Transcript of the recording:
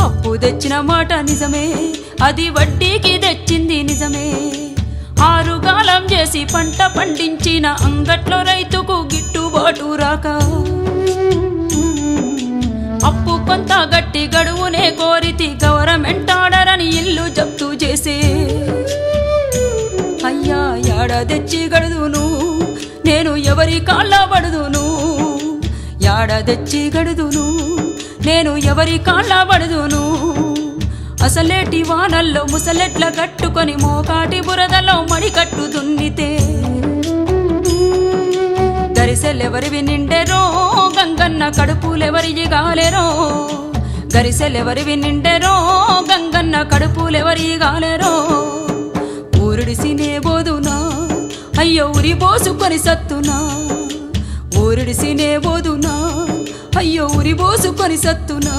అప్పు తెచ్చిన మాట నిజమే. అది వడ్డీకి తెచ్చింది నిజమే. ఆరుగాలం చేసి పంట పండించిన అంగట్లో రైతుకు గిట్టుబాటు రాక. అప్పు కొంత గట్టి గడువునే కోరితి గవర్నమెంట్ ఆర్డర్ అని ఇల్లు జప్తు చేసే. అయ్యా యాడ తెచ్చి గడుదును? నేను ఎవరి కాళ్ళ పడుదును? యాడ తెచ్చి గడుదును? నేను ఎవరి కాళ్ళ పడుదును అసలేటి వానల్లో ముసలెట్ల కట్టుకొని మోకాటి బురదలో మడి కట్టు దున్నితే గరిసెలెవరివి నిండెరో? గంగన్న కడుపులెవరి గాలెరో గరిసెలెవరివి నిండెరో? గంగన్న కడుపులెవరి గాలెరో ఊరుడిసినే బోదునా? అయ్యో ఉరి పోసుకొని సత్తునా? ఊరుడిసినే బోదునా? అయ్యో ఉరి పోసుకొని సత్తునా.